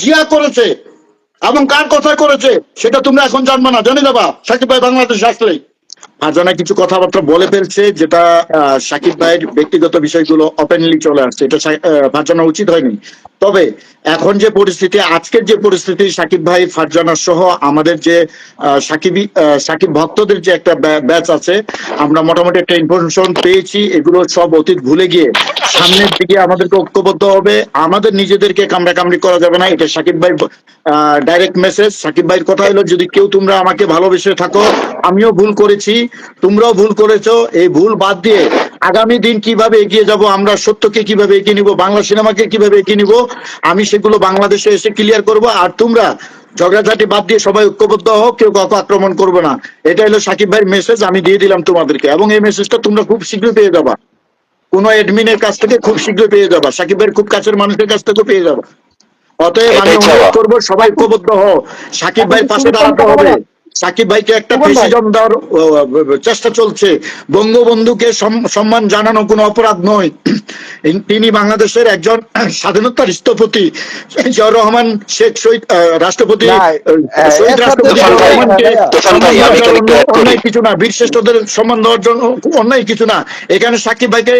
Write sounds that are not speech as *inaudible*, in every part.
জিয়া করেছে এবং কার কথায় করেছে, সেটা তোমরা এখন জানবে না। জানি দেবা, সাকিব ভাই বাংলাদেশ আসলেই ফারজানা কিছু কথাবার্তা বলে ফেলছে, যেটা সাকিব ভাইয়ের ব্যক্তিগত বিষয়গুলো ওপেনলি চলে আসছে। এটা ফারজানা উচিত হয়নি। তবে এখন যে পরিস্থিতি, আজকের যে পরিস্থিতি, সাকিব ভাই, ফারজানা সহ আমাদের যে সাকিবি সাকিব ভক্তদের যে একটা ব্যাচ আছে, আমরা মোটামুটি একটা ইনফরমেশন পেয়েছি, এগুলো সব অতীত ভুলে গিয়ে সামনের দিকে আমাদেরকে ঐক্যবদ্ধ হবে। আমাদের নিজেদেরকে কামড়া কামড়ি করা যাবে না, এটা সাকিব ভাই ডাইরেক্ট মেসেজ সাকিব ভাইয়ের কথা হলো, যদি কেউ তোমরা আমাকে ভালোবেসে থাকো, আমিও ভুল করেছি। তোমরাও ভুল করেছ এই ভুল বাদ দিয়ে আগামী দিন কীভাবে এগিয়ে যাব আমরা সত্যকে কীভাবে এগিয়ে নিব বাংলা সিনেমাকে কীভাবে এগিয়ে নিব আমি সেগুলো বাংলাদেশে এসে ক্লিয়ার করব। আর তোমরা ঝগড়াঝাটি বাদ দিয়ে সবাই ঐক্যবদ্ধ হোক কেউ কাউকে আক্রমণ করবে না। এটা হলো সাকিব ভাইয়ের মেসেজ আমি দিয়ে দিলাম তোমাদেরকে। এবং এই মেসেজটা তোমরা খুব শীঘ্রই পেয়ে যাবা। কোন এডমিনের কাছ থেকে খুব শীঘ্রই পেয়ে যাবা। সাকিবের খুব কাছের মানুষের কাছ থেকেও পেয়ে যাবা। অতএব আমি অনুরোধ করব সবাই ঐক্যবদ্ধ হও। সাকিব ভাইয়ের পাশে দাঁড়াতে হবে। সাকিব ভাইকে একটা। প্রেসিডেন্ট দেওয়ার চেষ্টা চলছে বঙ্গবন্ধুকে সম্মান জানানো কোনো অপরাধ নয় তিনি বাংলাদেশের একজন স্বাধীনতার স্থপতি জিয়াউর রহমান শেখ শহীদ রাষ্ট্রপতি শহীদ রাষ্ট্রপতি। অন্যায় কিছু না বীর শ্রেষ্ঠদের সম্মান দেওয়ার জন্য অন্যায় কিছু না এখানে সাকিব ভাইকে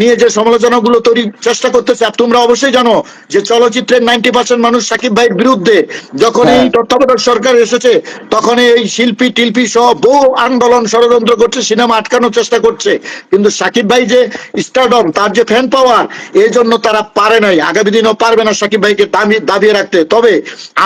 নিয়ে যে সমালোচনা গুলো তৈরি চেষ্টা করতেছে আর তোমরা অবশ্যই জানো যে চলচ্চিত্রের নাইনটি পার্সেন্ট মানুষ সাকিব ভাইয়ের বিরুদ্ধে যখন এই হ্যাঁ। তত্ত্বাবধায়ক সরকার এসেছে তখন এই শিল্পী, টিলপি সহ বহু আন্দোলন ষড়যন্ত্র করছে, সিনেমা আটকানোর চেষ্টা করছে, কিন্তু সাকিব ভাই যে স্টারডম তার যে ফ্যান পাওয়ার এই জন্য তারা পারে নাই। আগামী দিনও পারবে না সাকিব ভাইকে দামি, দাবিয়ে রাখতে। তবে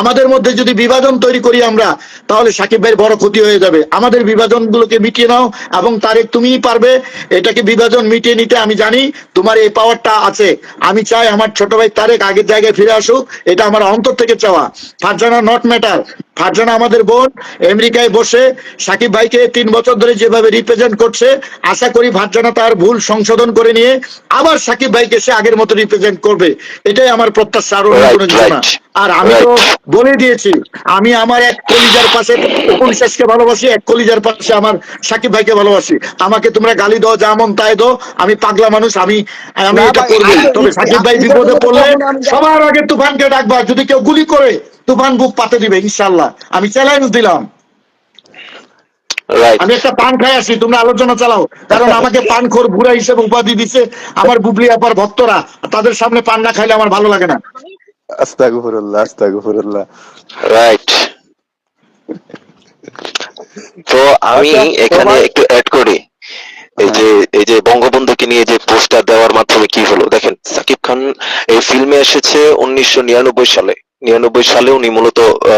আমাদের মধ্যে যদি বিভাজন তৈরি করি আমরা, তাহলে সাকিব ভাইয়ের বড় ক্ষতি হয়ে যাবে। আমাদের বিভাজন গুলোকে মিটিয়ে নাও, এবং তারেক তুমিই পারবে। এটাকে বিভাজন মিটিয়ে নিতে আমি জানি, তোমার এই পাওয়ারটা আছে। আমি চাই আমার ছোট ভাই তারেক আগের জায়গায় ফিরে আসুক, এটা আমার অন্তর থেকে চাওয়া। ফারজানা নট ম্যাটার ফারজানা আমাদের বোন আমেরিকায় বসে সাকিব ভাইকে তিন বছর ধরে যেভাবে রিপ্রেজেন্ট করছে আশা করি ফারজানা তার ভুল সংশোধন করে নিয়ে আবার সাকিব ভাইকে সে আগের মতো রিপ্রেজেন্ট করবে। এটাই আমার প্রত্যাশা আর অন্য Right, কোনো কিছু না। আর আমি তো বলে দিয়েছি আমি আমার এক কলিজার পাশে ভালোবাসি এক কলিজার পাশে আমার সাকিব ভাইকে ভালোবাসি। আমাকে তোমরা গালি দাও যা মন তাই দাও আমি পাগলা মানুষ আমি আমি এটা করব তবে সাকিব ভাই বিপদে পড়লে সবার আগে তুফানকে ডাকবা যদি কেউ গুলি করে তুফান বুক পাতে দিবে ইনশাল্লাহ আমি চ্যালেঞ্জ দিলাম। রাইট আমি একটা পান খাই আসি তোমরা আলোচনা চালাও। কারণ *laughs* আমাকে পান খোর বুড়া হিসেবে উপাধি দিছে আমার বুবলি আপার ভক্তরা। তাদের সামনে পান না খাইলে আমার ভালো লাগে না। আস্তাগফিরুল্লাহ আস্তাগফিরুল্লাহ। রাইট তো আমি আচ্ছা, এখানে একটু অ্যাড করি। এই যে এই যে বঙ্গবন্ধুকে নিয়ে যে পোস্টার দেওয়ার মাধ্যমে কি হলো? দেখেন সাকিব খান এই ফিল্মে এসেছে উনিশশো নিরানব্বই সালে। নিরানব্বই সালে উনি মূলত আহ,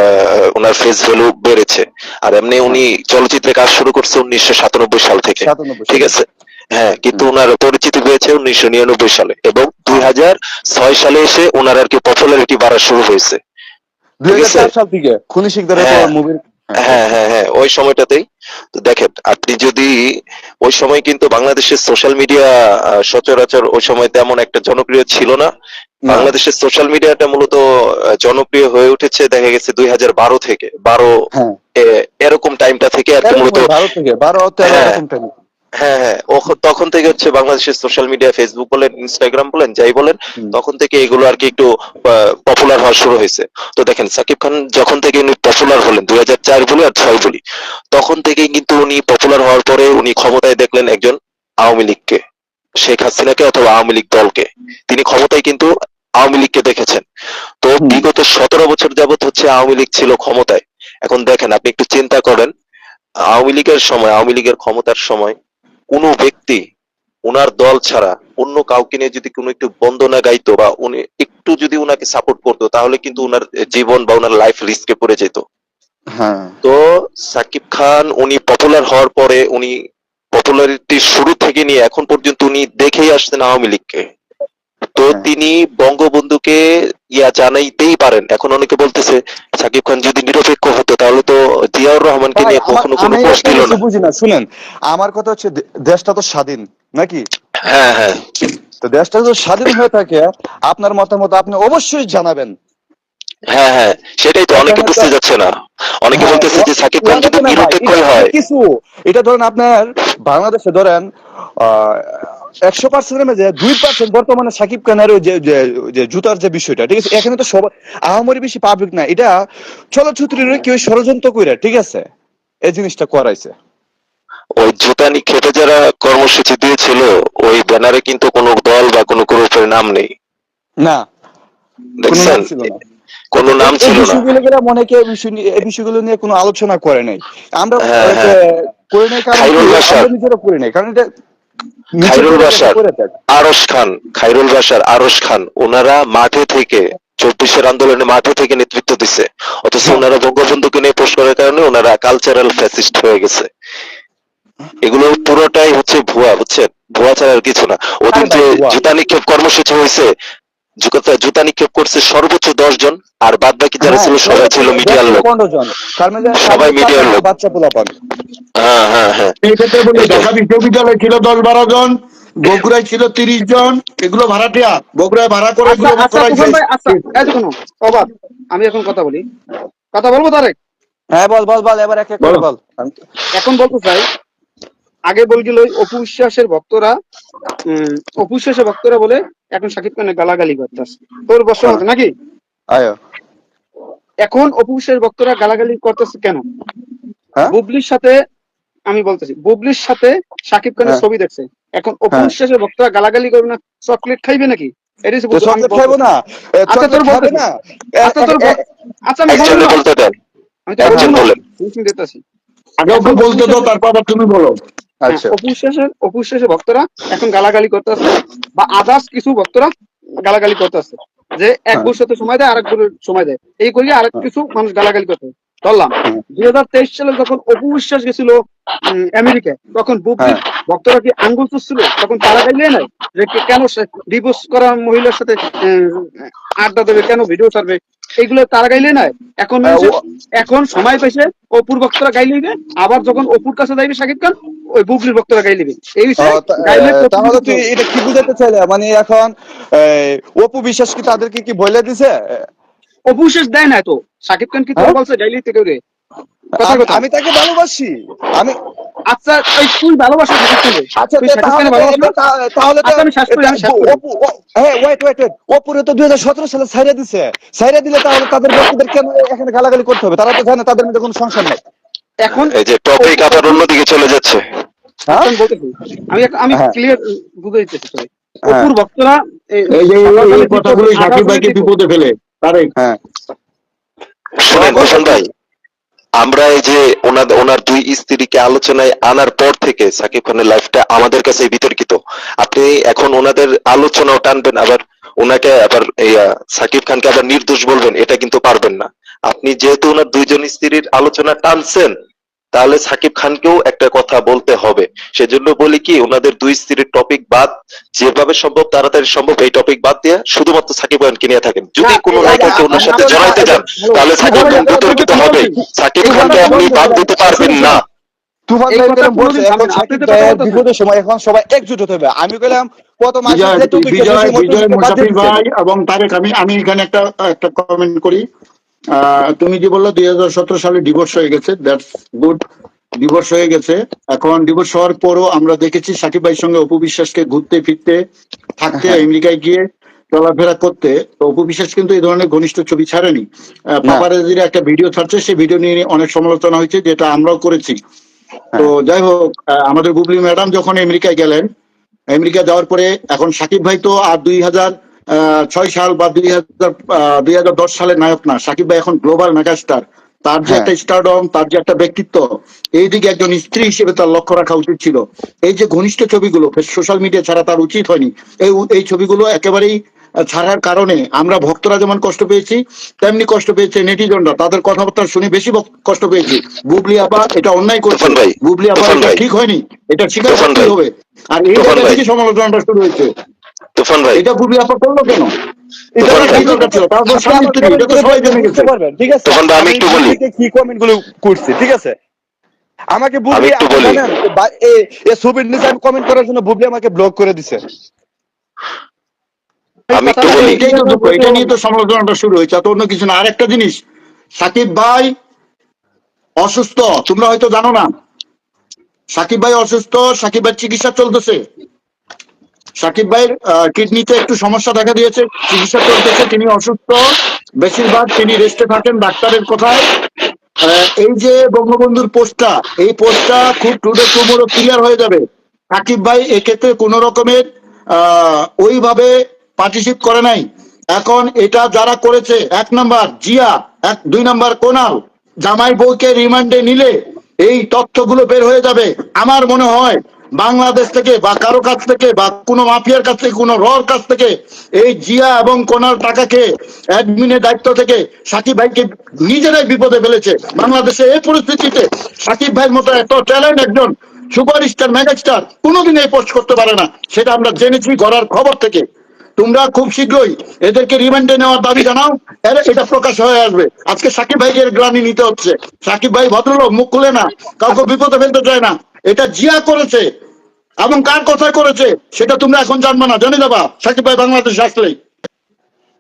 ওনার ফেস ভ্যালু বেড়েছে। আর এমনি উনি চলচ্চিত্রে কাজ শুরু করছে উনিশশো সাতানব্বই সাল থেকে। ঠিক আছে? হ্যাঁ কিন্তু ওনার পরিচিতি পেয়েছে উনিশশো নিরানব্বই সালে এবং দুই হাজার ছয় সালে এসে ওনার আর কি পপুলারিটি বাড়া শুরু হয়েছে। দুই হাজার সাল থেকে। খুনি শিকদারের হ্যাঁ। মুভির হ্যাঁ হ্যাঁ হ্যাঁ ওই সময়টাতেই। তো দেখেন আপনি যদি ওই সময় কিন্তু বাংলাদেশের সোশ্যাল মিডিয়া সচরাচর ওই সময় তেমন একটা জনপ্রিয় ছিল না। বাংলাদেশের সোশ্যাল মিডিয়াটা মূলত জনপ্রিয় হয়ে উঠেছে দেখা গেছে দুই হাজার বারো থেকে। বারো হ্যাঁ। এরকম টাইমটা থেকে আর কি মূলত বারো তেরো হ্যাঁ। হ্যাঁ তখন থেকে হচ্ছে বাংলাদেশের সোশ্যাল মিডিয়া ফেসবুক বলেন ইনস্টাগ্রাম বলেন যাই বলেন তখন থেকে এগুলো আর কি একটু পপুলার হওয়া শুরু হয়েছে। তো দেখেন সাকিব খান যখন থেকে উনি পপুলার হলেন দুই হাজার চার বলি আর ছয় বলি তখন থেকেই কিন্তু উনি পপুলার হওয়ার পরে উনি ক্ষমতায় দেখলেন একজন আওয়ামী লীগকে শেখ হাসিনাকে অথবা আওয়ামী লীগ দলকে। তিনি ক্ষমতায় কিন্তু আওয়ামী লীগকে দেখেছেন। তো বিগত সতেরো বছর যাবত হচ্ছে আওয়ামী লীগ ছিল ক্ষমতায়। এখন দেখেন আপনি একটু চিন্তা করেন আওয়ামী লীগের সময় আওয়ামী লীগের ক্ষমতার সময় কোনো ব্যক্তি ওনার দল ছাড়া অন্য কাউকে নিয়ে যদি কোনো একটু বন্দনা গাইতো বা উনি একটু যদি উনাকে সাপোর্ট করতো তাহলে কিন্তু ওনার জীবন বা ওনার লাইফ রিস্কে পড়ে যেত। হ্যাঁ। তো সাকিব খান উনি পপুলার হওয়ার পরে উনি পপুলারিটি শুরু থেকে নিয়ে এখন পর্যন্ত উনি দেখেই আসছেন আওয়ামী লীগকে। তো হ্যাঁ। তিনি বঙ্গবন্ধুকে ইয়া জানাইতেই পারেন। এখন অনেকে বলতেছে সাকিব খান যদি নিরপেক্ষ হতো তাহলে তো জিয়াউর রহমানকে নিয়ে কখনো কোনো পোস্ট দিল না। বুঝি না শুনেন আমার কথা হচ্ছে দেশটা তো স্বাধীন নাকি? হ্যাঁ হ্যাঁ। তো দেশটা যদি স্বাধীন হয়ে থাকে আপনার মতামত আপনি অবশ্যই জানাবেন। হ্যাঁ হ্যাঁ সেটাই তো অনেকে বুঝতে যাচ্ছে না। অনেকে হ্যাঁ, বলতেছে যে সাকিব খান যদি না ভাই, নিরপেক্ষই এটা হয়। কিছু। এটা ধরেন আপনার বাংলাদেশে ধরেন আহ, একশো পার্সেন্টের মধ্যে দুই পার্সেন্ট বর্তমানে সাকিব খানের ওই যে জুতার যে বিষয়টা ঠিক আছে? এখানে তো সবাই আহামরি বেশি পাবলিক না। এটা চলচ্চিত্রের কেউ ষড়যন্ত্র করে ঠিক আছে? এই জিনিসটা করাইছে। ওই জুতা নিক্ষেপে যারা কর্মসূচি দিয়েছিল ওই ব্যানারে কিন্তু কোনো দল বা কোনো গ্রুপের নাম নেই। না। দেখছেন? নাম কোনো নাম ছিল না। বিষয়গুলো অনেকে এই বিষয়গুলো নিয়ে কোনো আলোচনা করে নাই। আমরা হ্যাঁ, হ্যাঁ। করে নাই কারণ নিজেরা করে নাই। কারণ এটা খাইরুল বাসার। আরশ খান খাইরুল বাসার আরস খান ওনারা মাঠে থেকে চব্বিশের আন্দোলনে মাঠে থেকে নেতৃত্ব দিছে। অথচ হ্যাঁ। ওনারা বঙ্গবন্ধুকে নিয়ে করার কারণে ওনারা কালচারাল ফ্যাসিস্ট হয়ে গেছে। এগুলো পুরোটাই হচ্ছে ভুয়া বুঝছেন? ভুয়া ছাড়া আর কিছু না। ওদিন যে জুতা নিক্ষেপ কর্মসূচি হয়েছে জুতা- জুতা নিক্ষেপ করছে সর্বোচ্চ দশ জন আর বাদ বাকি যারা হ্যাঁ, ছিল সবাই ছিল মিডিয়ার লোক। পনেরো জন। সবাই মিডিয়ার লোক। বাচ্চা পোলাপান। হ্যাঁ হ্যাঁ হ্যাঁ। ঢাকা বিশ্ববিদ্যালয়ে ছিল দশ বারো জন বগুড়ায় ছিল তিরিশ জন এগুলো ভাড়াটিয়া। বগুড়ায় ভাড়া করে আচ্ছা আচ্ছা আচ্ছা অবাক। আমি এখন কথা বলি। কথা বলব তারেক? হ্যাঁ বল বল বল এবার এক এক করে বল। এখন বলতে চাই আগে বলছিল অপু বিশ্বাসের ভক্তরা উম, অপু বিশ্বাসের ভক্তরা বলে এখন সাকিব খানের গালাগালি করতেছে। তোর বছর মতো নাকি? এখন অপু বিশ্বাসের ভক্তরা গালাগালি করতেছে কেন? হ্যাঁ? বুবলির সাথে আমি বলতেছি বুবলির সাথে সাকিব খানের হ্যাঁ। ছবি দেখছে। এখন অপু হ্যাঁ। বিশ্বাসের ভক্তরা গালাগালি করবে না চকলেট খাইবে নাকি? আচ্ছা, আচ্ছা বল- আচ্ছা না। বলতে তো আগে তারপর আবার তুমি বলো। আচ্ছা। অপুশ্বাসের অপুশ্বাসের ভক্তরা এখন গালাগালি করতেছে বা আদার্স কিছু ভক্তরা গালাগালি করতেছে যে এক হ্যাঁ। বছর সময় দেয় আরেক বছর সময় দেয়। এই করিয়ে আরেক কিছু মানুষ গালাগালি করতে ধরলাম হ্যাঁ। দুই হাজার তেইশ সালে যখন অপু বিশ্বাস গেছিল আমেরিকায় তখন হ্যাঁ। ভক্তরা কি আঙ্গুল চুষছিল? তখন তারা গাইলে নাই যে কেন ডিভোর্স করা মহিলার সাথে আড্ডা দেবে কেন ভিডিও ছাড়বে? এইগুলো তারা গাইলে নাই। এখন হ্যাঁ, এখন সময় পেয়েছে অপুর ভক্তরা গাইলে আবার যখন অপুর কাছে যাইবে শাকিব খান ওই বুবলির ভক্তরা এই তা- তাহলে তুই এটা কি বুঝাতে চাইলে? মানে এখন অপু বিশ্বাস কি তাদেরকে কি বলে দিছে? অপু শেষ দেয় না তো। শাকিব খান কি তোর হ্যাঁ? বলছে? গাইলে থেকে রে আমি- তাকে ভালোবাসি। আমি আচ্ছা এই তুই ভালোবাসা আচ্ছা তা- তাহলে তো- তা- তো হ্যাঁ ওয়েট ওয়েট ওয়েট অপুরে তো দুই হাজার সতেরো সালে ছাইরা দিছে। ছাইরা দিলে তাহলে তাদের ব্যক্তিদের কেন এখানে গালাগালি করতে হবে? তারা তো জানে তাদের মধ্যে কোনো সংসার নেই। এখন এই যে টপিক আবার অন্যদিকে চলে যাচ্ছে। আমি আমি একটা- আমি। ক্লিয়ার বুঝে দিতেছি sorry। অপুর ভক্তরা এই- এই যে এই- এই কথাগুলো সাকিব ভাইকে বিপদে ফেলে। তারেক হ্যাঁ। শোনেন হোসেন ভাই আমরা এই যে ওনার ওনার দুই স্ত্রীকে আলোচনায় আনার পর থেকে সাকিব খানের লাইফটা আমাদের কাছে বিতর্কিত। আপনি এখন ওনাদের আলোচনাও টানবেন আবার ওনাকে আবার সাকিব খানকে আবার নির্দোষ বলবেন এটা কিন্তু পারবেন না। আপনি যেহেতু ওনার দুইজন স্ত্রীর আলোচনা টানছেন তাহলে সাকিব খানকেও একটা কথা বলতে হবে। সেজন্য বলি কি ওনাদের দুই স্ত্রীর টপিক বাদ যেভাবে সম্ভব তাড়াতাড়ি সম্ভব এই টপিক বাদ দিয়ে শুধুমাত্র সাকিব খানকে নিয়ে থাকেন। যদি কোনো নায়িকাকে ওনার সাথে জড়াইতে যান তাহলে সাকিব খান বিতর্কিত হবে। সাকিব খানকে আপনি বাদ দিতে পারবেন না সময় এখন সবাই একজুট হতে হবে। আমি কইলাম কত মাসে বিজয় যে টপিক বিজয় বিজয় মুসাফির ভাই এবং তারেক আমি আমি এখানে একটা একটা কমেন্ট করি। তুমি যে বলল দুই হাজার সতেরো সালে ডিভোর্স হয়ে গেছে দ্যাটস গুড ডিভোর্স হয়ে গেছে। এখন ডিভোর্স হওয়ার পরও আমরা দেখেছি সাকিব ভাইয়ের সঙ্গে অপু বিশ্বাসকে ঘুরতে ফিরতে থাকতে হ্যাঁ। আমেরিকায় গিয়ে চলাফেরা করতে। তো অপু বিশ্বাস কিন্তু এই ধরনের ঘনিষ্ঠ ছবি ছাড়েনি। পাপারাজির একটা ভিডিও ছাড়ছে সেই ভিডিও নিয়ে অনেক সমালোচনা হয়েছে যেটা আমরাও করেছি। তো যাই হোক আমাদের বুবলি ম্যাডাম যখন আমেরিকায় গেলেন আমেরিকা যাওয়ার পরে এখন সাকিব ভাই তো আর দুই হাজার ছয় সাল বা দুই হাজার দুই হাজার দশ সালের নায়ক না সাকিব ভাই এখন গ্লোবাল মেগাস্টার তার যে হ্যাঁ। একটা স্টারডম তার যে একটা ব্যক্তিত্ব এই দিকে একজন স্ত্রী হিসেবে তার লক্ষ্য রাখা উচিত ছিল। এই যে ঘনিষ্ঠ ছবিগুলো সোশ্যাল মিডিয়া ছাড়া তার উচিত হয়নি। এই এই ছবিগুলো একেবারেই ছাড়ার কারণে আমরা ভক্তরা যেমন কষ্ট পেয়েছি তেমনি কষ্ট পেয়েছে নেটিজনরা। তাদের কথাবার্তা শুনে বেশি কষ্ট পেয়েছি। বুবলি আপা এটা অন্যায় করছে। বুবলি আপা এটা ঠিক হয়নি। এটা স্বীকার করতেই হবে। আর এই তুফান জায়গা থেকে সমালোচনাটা শুরু হয়েছে। তুফান ভাই। এটা বুবলি আপা করল কেন? এটা তুফান ভাই। কি দরকার ছিল তারপর স্বামী স্ত্রী এটা তো সবাই জেনে গেছে। পারবেন ঠিক আছে তখন তো আমি একটু বলি। বুবলিকে কি কমেন্টগুলো করছি ঠিক আছে? আমাকে বুবলি একটু আপনি বলি। জানেন বা- এ- এ ছবির নিচে আমি কমেন্ট করার জন্য বুবলি আমাকে ব্লক করে দিছে। আমি একটু বলি। এটাই তো দুঃখ, এটা নিয়ে তো সমালোচনাটা শুরু হয়েছে আর তো অন্য কিছু না। আর একটা জিনিস সাকিব ভাই অসুস্থ তোমরা হয়তো জানো না। সাকিব ভাই অসুস্থ সাকিব ভাই চিকিৎসা চলতেছে। সাকিব ভাইয়ের কিডনিতে একটু সমস্যা দেখা দিয়েছে, চিকিৎসা চলতেছে, তিনি অসুস্থ। বেশিরভাগ তিনি রেস্টে থাকেন ডাক্তারের কথায় এই যে বঙ্গবন্ধুর পোস্টটা এই পোস্টটা খুব টুডে টুমোরো ক্লিয়ার হয়ে যাবে। সাকিব ভাই এক্ষেত্রে কোন রকমের ওইভাবে পার্টিসিপ করে নাই। এখন এটা যারা করেছে, এক নাম্বার জিয়া, এক, দুই নাম্বার কোনাল, জামাই বউকে রিমান্ডে নিলে এই তথ্যগুলো বের হয়ে যাবে। আমার মনে হয় বাংলাদেশ থেকে বা কারও কাছ থেকে বা কোনো মাফিয়ার কাছ থেকে, কোনো রর কাছ থেকে এই জিয়া এবং কোনার টাকাকে অ্যাডমিনের দায়িত্ব থেকে সাকিব ভাইকে নিজেরাই বিপদে ফেলেছে। বাংলাদেশে এই পরিস্থিতিতে সাকিব ভাইয়ের মতো এত ট্যালেন্ট একজন সুপারস্টার মেগাস্টার কোনোদিন এই পোস্ট করতে পারে না, সেটা আমরা জেনেছি গড়ার খবর থেকে। তোমরা খুব শীঘ্রই এদেরকে রিমান্ডে নেওয়ার দাবি জানাও এর এটা প্রকাশ হয়ে আসবে। আজকে সাকিব ভাইয়ের গ্লানি নিতে হচ্ছে। সাকিব ভাই ভদ্রলোক, মুখ খুলে না, কাউকে বিপদে ফেলতে চায় না। এটা জিয়া করেছে এবং কার কথায় করেছে সেটা তোমরা এখন জানবে না। জানি দেবা সাকিব ভাই বাংলাদেশ আসলেই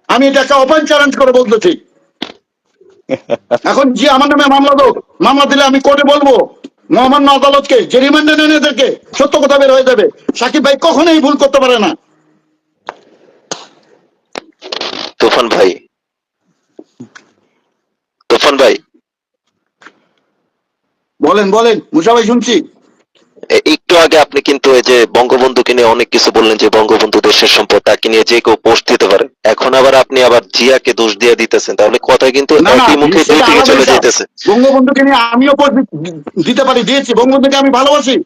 আমি এটা একটা ওপেন চ্যালেঞ্জ করে বলতেছি। এখন জি আমার নামে মামলা দো মামলা দিলে আমি কোর্টে বলব মহামান্য আদালতকে যে রিমান্ডে নেন এদেরকে সত্য কথা বের হয়ে যাবে। সাকিব ভাই কখনোই ভুল করতে পারে না। তুফান ভাই। তুফান ভাই। বলেন বলেন মুসা ভাই শুনছি। একটু আগে আপনি কিন্তু এই যে বঙ্গবন্ধুকে নিয়ে অনেক কিছু বললেন যে বঙ্গবন্ধু দেশের সম্পদ তাকে নিয়ে যে কেউ পোস্ট দিতে পারে। এখন আবার আপনি আবার জিয়াকে দোষ দিয়ে দিতেছেন। তাহলে কথা কিন্তু একই মুখে দুই দিকে চলে যাইতেছে। বঙ্গবন্ধুকে নিয়ে আমিও পোস্ট দিতে পারি দিয়েছি। বঙ্গবন্ধুকে আমি ভালোবাসি।